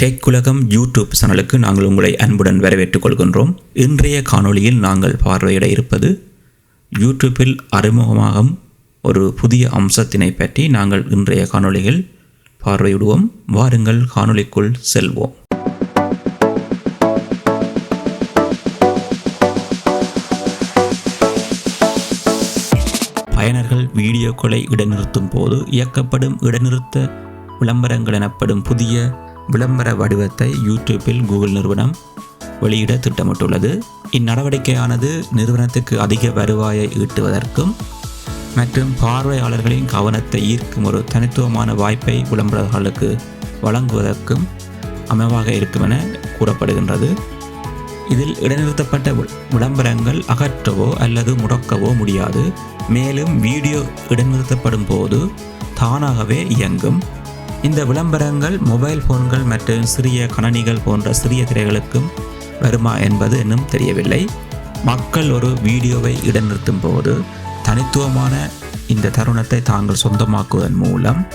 Tech உலகம் YouTube சேனலுக்கு நாங்கள் உங்களை அன்புடன் வரவேற்றுக் கொள்கின்றோம். இன்றைய காணொளியில் நாங்கள் பார்வையிட இருப்பது யூடியூப்பில் அறிமுகமாகும் ஒரு புதிய அம்சத்தினை பற்றி நாங்கள் இன்றைய காணொளியில் பார்வையிடுவோம். வாருங்கள் காணொளிக்குள் செல்வோம். பயனர்கள் வீடியோக்களை இடைநிறுத்தும் போது இயக்கப்படும் இடைநிறுத்த விளம்பரங்கள் எனப்படும் புதிய விளம்பர வடிவத்தை யூடியூப்பில் கூகுள் நிறுவனம் வெளியிட திட்டமிட்டுள்ளது. இந்நடவடிக்கையானது நிறுவனத்துக்கு அதிக வருவாயை ஈட்டுவதற்கும் மற்றும் பார்வையாளர்களின் கவனத்தை ஈர்க்கும் ஒரு தனித்துவமான வாய்ப்பை விளம்பரர்களுக்கு வழங்குவதற்கும் அமைவாக இருக்கும் என கூறப்படுகின்றது. இதில் இடைநிறுத்தப்பட்ட வி- விளம்பரங்கள் அகற்றவோ அல்லது முடக்கவோ முடியாது. மேலும் வீடியோ இடைநிறுத்தப்படும் போது தானாகவே இயங்கும். இந்த விளம்பரங்கள் மொபைல் போன்கள் மற்றும் சிறிய கணனிகள் போன்ற சிறிய திரைகளுக்கும் வருமா என்பது இன்னும் தெரியவில்லை. மக்கள் ஒரு வீடியோவை இடைநிறுத்தும் போது தனித்துவமான இந்த தருணத்தை தாங்கள் சொந்தமாக்குவதன் மூலம்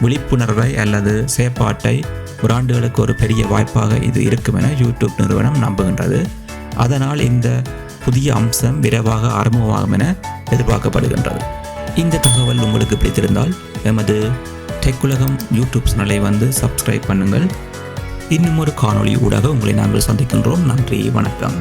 விழிப்புணர்வை அல்லது செயற்பாட்டை ஒரு ஆண்டுகளுக்கு ஒரு பெரிய வாய்ப்பாக இது இருக்கும் என யூடியூப் நிறுவனம் நம்புகின்றது. அதனால் இந்த புதிய அம்சம் விரைவாக அறிமுகமாகும் என எதிர்பார்க்கப்படுகின்றது. இந்த தகவல் உங்களுக்கு பிடித்திருந்தால் எமது டெக் உலகம் யூடியூப் சேனலை வந்து சப்ஸ்கிரைப் பண்ணுங்கள். இன்னும் ஒரு காணொளி ஊடாக உங்களை நாங்கள் சந்திக்கின்றோம். நன்றி வணக்கம்.